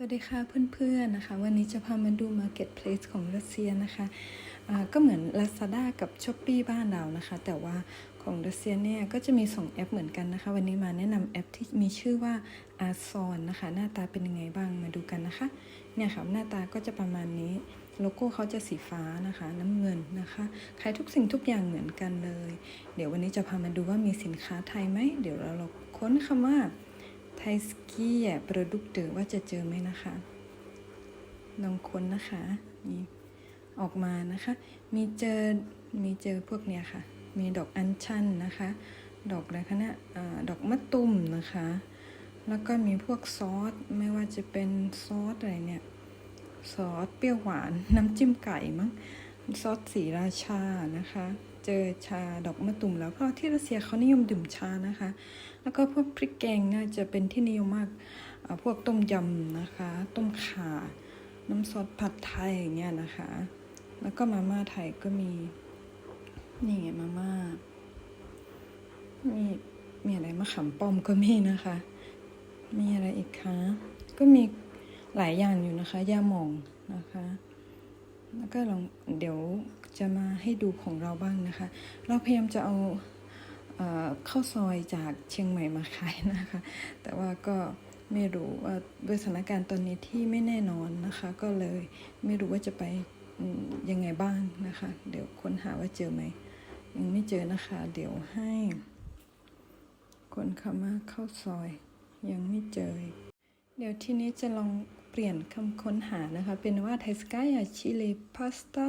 สวัสดีค่ะเพื่อนๆนะคะ วันนี้จะพามาดู Marketplace ของรัสเซียนะคะอ่าก็เหมือน Lazada กับ s h อ p e e บ้านเรานะคะ แต่ว่าของรัสเซียเนี่ยก็จะมี 2 แอปเหมือนกันนะคะ วันนี้มาแนะนำแอปที่มีชื่อว่า a z o n นะคะ หน้าตาเป็นยังไงบ้างมาดูกันนะคะ เนี่ยค่ะหน้าตาก็จะประมาณนี้ โลโก้เขาจะสีฟ้านะคะ น้ำเงินนะคะขายทุกสิ่งทุกอย่างเหมือนกันเลย เดี๋ยววันนี้จะพามาดูว่ามีสินค้าไทยไหมเดี๋ยวเราลองค้นคำว่า ไทยสกี้อะโปรดุกเตอร์ว่าจะเจอไหมนะคะลองค้นนะคะนี่ออกมานะคะ มีเจอ มีเจอพวกเนี้ยค่ะ มีดอกอัญชันนะคะ ดอกอะไรคะเนี่ยดอกมะตุ่มนะคะ แล้วก็มีพวกซอส ไม่ว่าจะเป็นซอสอะไรเนี่ย ซอสเปรี้ยวหวาน น้ำจิ้มไก่มั้ง ซอสสีราชานะคะ เจอชาดอกมะตุ่มแล้วเพราะที่รัสเซียเขานิยมดื่มชานะคะ แล้วก็พวกพริกแกงน่าจะเป็นที่นิยมมากพวกต้มยำนะคะ ต้มข่า น้ำซอสผัดไทยอย่างเงี้ยนะคะ แล้วก็มาม่าไทยก็มีนี่ไงมาม่ามีมีอะไรมะขามป้อมก็มีนะคะ มีอะไรอีกคะ ก็มีหลายอย่างอยู่นะคะยาหม่องนะคะ แล้วก็ลองเดี๋ยวจะมาให้ดูของเราบ้างนะคะ เราพยายามจะเอาเอข้าวซอยจากเชียงใหม่มาขายนะคะ แต่ว่าก็ไม่รู้ว่าด้วยสถานการณ์ตอนนี้ที่ไม่แน่นอนนะคะ ก็เลยไม่รู้ว่าจะไปยังไงบ้างนะคะ เดี๋ยวค้นหาว่าเจอไหมยังไม่เจอนะคะ เดี๋ยวให้ คนคำว่าข้าวซอยยังไม่เจอ เดี๋ยวทีนี้จะลองเปลี่ยนคำค้นหานะคะ เป็นว่าไทสกายาชิเลพาสต้า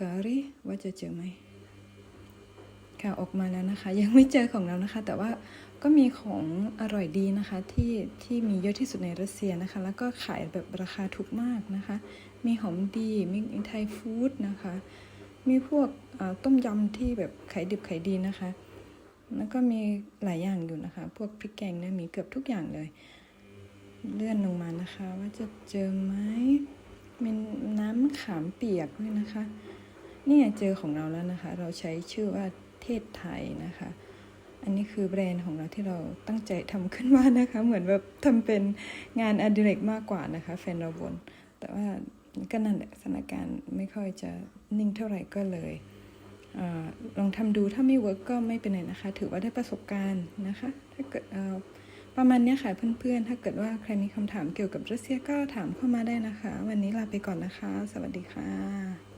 การีว่าจะเจอไหมค่ะออกมาแล้วนะคะ ยังไม่เจอของเรานะคะ แต่ว่าก็มีของอร่อยดีนะคะที่ที่มีเยอะที่สุดในรัสเซียนะคะ แล้วก็ขายแบบราคาถูกมากนะคะ มีหอมดีมีไทยฟู้ดนะคะ มีพวกต้มยำที่แบบขายดิบขายดีนะคะ แล้วก็มีหลายอย่างอยู่นะคะ พวกพริกแกงเนี่ยมีเกือบทุกอย่างเลย เลื่อนลงมานะคะ ว่าจะเจอไหมมีน้ำมะขามเปียกด้วยนะคะเนี่ยเจอของเราแล้วนะคะ เราใช้ชื่อว่าเทศไทยนะคะ อันนี้คือแบรนด์ของเราที่เราตั้งใจทำขึ้นมานะคะ เหมือนแบบทำเป็นงานอดิเรกมากกว่านะคะแฟนเราบน แต่ว่าก็นั่นแหละสถานการณ์ไม่ค่อยจะนิ่งเท่าไหร่ก็เลยอลองทำดูถ้าไม่เวิร์กก็ไม่เป็นไรนะคะ ถือว่าได้ประสบการณ์นะคะ ถ้าเกิดเออ ประมาณนี้ค่ะเพื่อนๆ ถ้าเกิดว่าใครมีคำถามเกี่ยวกับรัสเซียก็ถามเข้ามาได้นะคะ วันนี้ลาไปก่อนนะคะ สวัสดีค่ะ